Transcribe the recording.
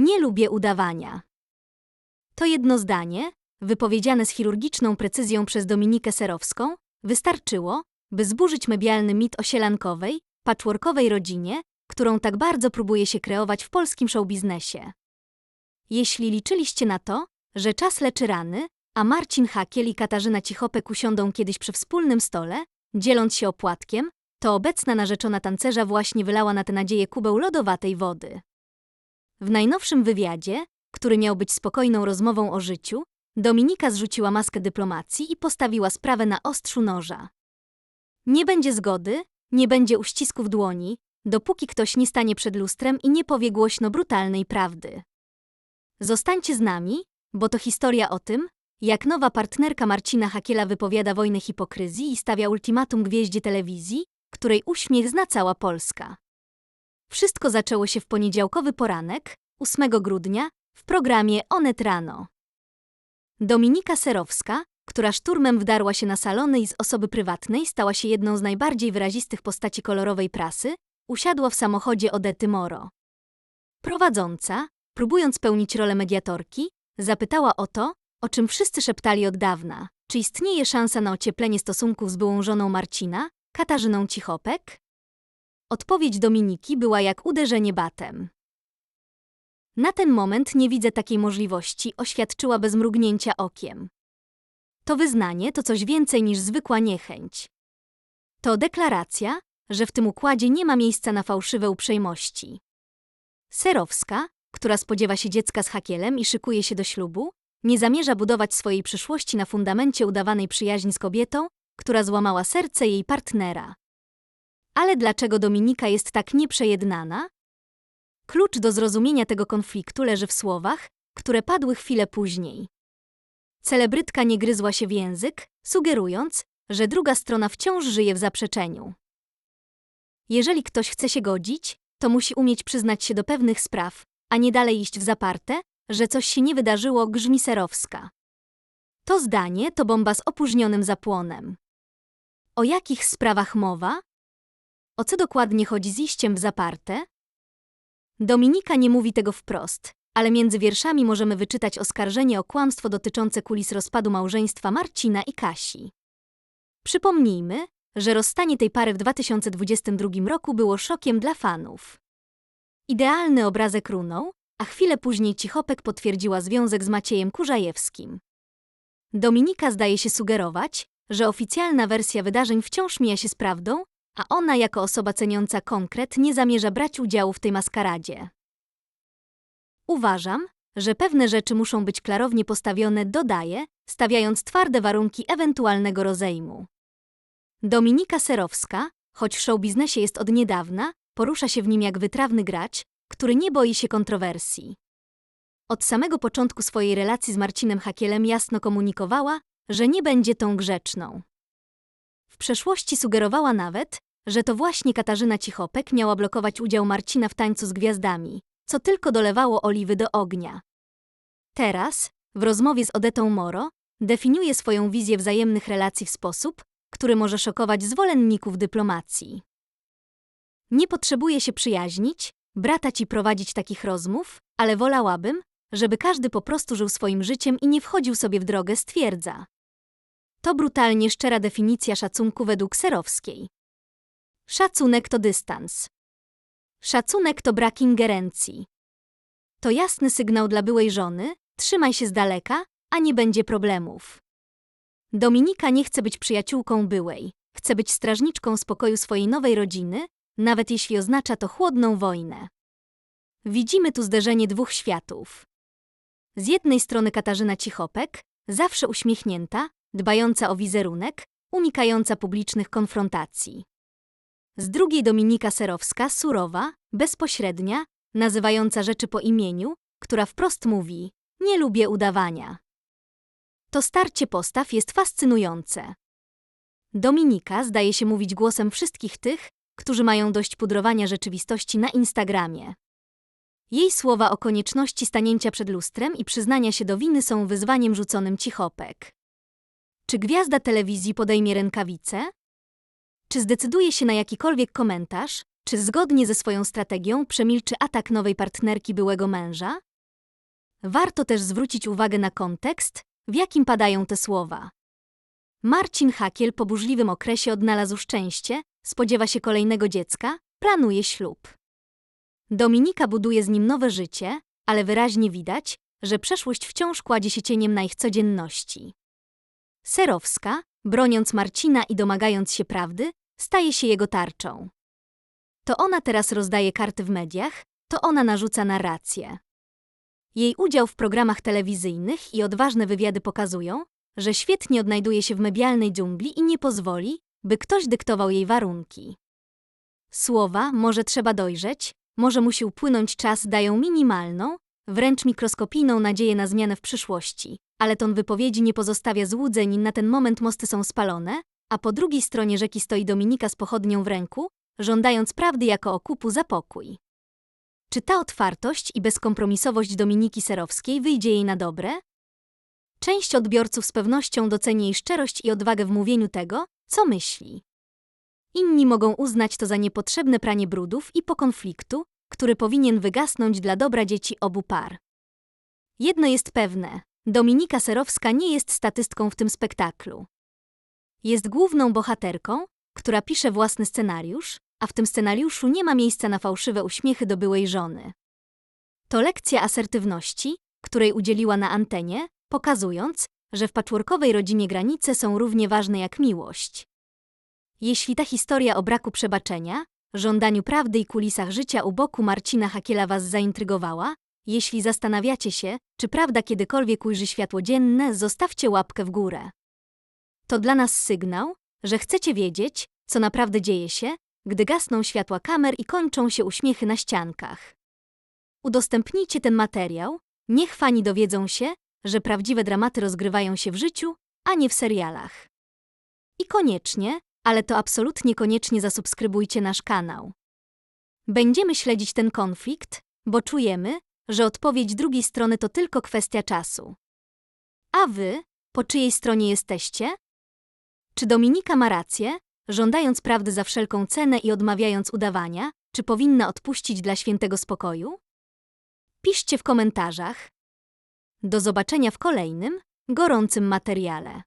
Nie lubię udawania. To jedno zdanie, wypowiedziane z chirurgiczną precyzją przez Dominikę Serowską, wystarczyło, by zburzyć medialny mit o sielankowej, patchworkowej rodzinie, którą tak bardzo próbuje się kreować w polskim showbiznesie. Jeśli liczyliście na to, że czas leczy rany, a Marcin Hakiel i Katarzyna Cichopek usiądą kiedyś przy wspólnym stole, dzieląc się opłatkiem, to obecna narzeczona tancerza właśnie wylała na tę nadzieję kubeł lodowatej wody. W najnowszym wywiadzie, który miał być spokojną rozmową o życiu, Dominika zrzuciła maskę dyplomacji i postawiła sprawę na ostrzu noża. Nie będzie zgody, nie będzie uścisków dłoni, dopóki ktoś nie stanie przed lustrem i nie powie głośno brutalnej prawdy. Zostańcie z nami, bo to historia o tym, jak nowa partnerka Marcina Hakiela wypowiada wojnę hipokryzji i stawia ultimatum gwieździe telewizji, której uśmiech zna cała Polska. Wszystko zaczęło się w poniedziałkowy poranek, 8 grudnia, w programie Onet Rano. Dominika Serowska, która szturmem wdarła się na salony i z osoby prywatnej stała się jedną z najbardziej wyrazistych postaci kolorowej prasy, usiadła w samochodzie Odety Moro. Prowadząca, próbując pełnić rolę mediatorki, zapytała o to, o czym wszyscy szeptali od dawna. Czy istnieje szansa na ocieplenie stosunków z byłą żoną Marcina, Katarzyną Cichopek? Odpowiedź Dominiki była jak uderzenie batem. Na ten moment nie widzę takiej możliwości, oświadczyła bez mrugnięcia okiem. To wyznanie to coś więcej niż zwykła niechęć. To deklaracja, że w tym układzie nie ma miejsca na fałszywe uprzejmości. Serowska, która spodziewa się dziecka z hakielem i szykuje się do ślubu, nie zamierza budować swojej przyszłości na fundamencie udawanej przyjaźni z kobietą, która złamała serce jej partnera. Ale dlaczego Dominika jest tak nieprzejednana? Klucz do zrozumienia tego konfliktu leży w słowach, które padły chwilę później. Celebrytka nie gryzła się w język, sugerując, że druga strona wciąż żyje w zaprzeczeniu. Jeżeli ktoś chce się godzić, to musi umieć przyznać się do pewnych spraw, a nie dalej iść w zaparte, że coś się nie wydarzyło, grzmi Serowska. To zdanie to bomba z opóźnionym zapłonem. O jakich sprawach mowa? O co dokładnie chodzi z iściem w zaparte? Dominika nie mówi tego wprost, ale między wierszami możemy wyczytać oskarżenie o kłamstwo dotyczące kulis rozpadu małżeństwa Marcina i Kasi. Przypomnijmy, że rozstanie tej pary w 2022 roku było szokiem dla fanów. Idealny obrazek runął, a chwilę później Cichopek potwierdziła związek z Maciejem Kurzajewskim. Dominika zdaje się sugerować, że oficjalna wersja wydarzeń wciąż mija się z prawdą, a ona jako osoba ceniąca konkret nie zamierza brać udziału w tej maskaradzie. Uważam, że pewne rzeczy muszą być klarownie postawione, dodaje, stawiając twarde warunki ewentualnego rozejmu. Dominika Serowska, choć w showbiznesie jest od niedawna, porusza się w nim jak wytrawny gracz, który nie boi się kontrowersji. Od samego początku swojej relacji z Marcinem Hakielem jasno komunikowała, że nie będzie tą grzeczną. Przeszłości sugerowała nawet, że to właśnie Katarzyna Cichopek miała blokować udział Marcina w tańcu z gwiazdami, co tylko dolewało oliwy do ognia. Teraz, w rozmowie z Odetą Moro, definiuje swoją wizję wzajemnych relacji w sposób, który może szokować zwolenników dyplomacji. Nie potrzebuje się przyjaźnić, bratać i prowadzić takich rozmów, ale wolałabym, żeby każdy po prostu żył swoim życiem i nie wchodził sobie w drogę, stwierdza. To brutalnie szczera definicja szacunku według Serowskiej. Szacunek to dystans. Szacunek to brak ingerencji. To jasny sygnał dla byłej żony, trzymaj się z daleka, a nie będzie problemów. Dominika nie chce być przyjaciółką byłej, chce być strażniczką spokoju swojej nowej rodziny, nawet jeśli oznacza to chłodną wojnę. Widzimy tu zderzenie dwóch światów. Z jednej strony Katarzyna Cichopek, zawsze uśmiechnięta, dbająca o wizerunek, unikająca publicznych konfrontacji. Z drugiej Dominika Serowska, surowa, bezpośrednia, nazywająca rzeczy po imieniu, która wprost mówi: Nie lubię udawania. To starcie postaw jest fascynujące. Dominika zdaje się mówić głosem wszystkich tych, którzy mają dość pudrowania rzeczywistości na Instagramie. Jej słowa o konieczności stanięcia przed lustrem i przyznania się do winy są wyzwaniem rzuconym cichopek. Czy gwiazda telewizji podejmie rękawice? Czy zdecyduje się na jakikolwiek komentarz? Czy zgodnie ze swoją strategią przemilczy atak nowej partnerki byłego męża? Warto też zwrócić uwagę na kontekst, w jakim padają te słowa. Marcin Hakiel po burzliwym okresie odnalazł szczęście, spodziewa się kolejnego dziecka, planuje ślub. Dominika buduje z nim nowe życie, ale wyraźnie widać, że przeszłość wciąż kładzie się cieniem na ich codzienności. Serowska, broniąc Marcina i domagając się prawdy, staje się jego tarczą. To ona teraz rozdaje karty w mediach, to ona narzuca narrację. Jej udział w programach telewizyjnych i odważne wywiady pokazują, że świetnie odnajduje się w medialnej dżungli i nie pozwoli, by ktoś dyktował jej warunki. Słowa może trzeba dojrzeć, może musi upłynąć czas dają minimalną, wręcz mikroskopijną nadzieję na zmianę w przyszłości, ale ton wypowiedzi nie pozostawia złudzeń, na ten moment mosty są spalone, a po drugiej stronie rzeki stoi Dominika z pochodnią w ręku, żądając prawdy jako okupu za pokój. Czy ta otwartość i bezkompromisowość Dominiki Serowskiej wyjdzie jej na dobre? Część odbiorców z pewnością doceni jej szczerość i odwagę w mówieniu tego, co myśli. Inni mogą uznać to za niepotrzebne pranie brudów i po konfliktu, który powinien wygasnąć dla dobra dzieci obu par. Jedno jest pewne: Dominika Serowska nie jest statystką w tym spektaklu. Jest główną bohaterką, która pisze własny scenariusz, a w tym scenariuszu nie ma miejsca na fałszywe uśmiechy do byłej żony. To lekcja asertywności, której udzieliła na antenie, pokazując, że w patchworkowej rodzinie granice są równie ważne jak miłość. Jeśli ta historia o braku przebaczenia, żądaniu prawdy i kulisach życia u boku Marcina Hakiela Was zaintrygowała, jeśli zastanawiacie się, czy prawda kiedykolwiek ujrzy światło dzienne, zostawcie łapkę w górę. To dla nas sygnał, że chcecie wiedzieć, co naprawdę dzieje się, gdy gasną światła kamer i kończą się uśmiechy na ściankach. Udostępnijcie ten materiał, niech fani dowiedzą się, że prawdziwe dramaty rozgrywają się w życiu, a nie w serialach. I koniecznie, ale to absolutnie koniecznie zasubskrybujcie nasz kanał. Będziemy śledzić ten konflikt, bo czujemy, że odpowiedź drugiej strony to tylko kwestia czasu. A wy, po czyjej stronie jesteście? Czy Dominika ma rację, żądając prawdy za wszelką cenę i odmawiając udawania, czy powinna odpuścić dla świętego spokoju? Piszcie w komentarzach. Do zobaczenia w kolejnym, gorącym materiale.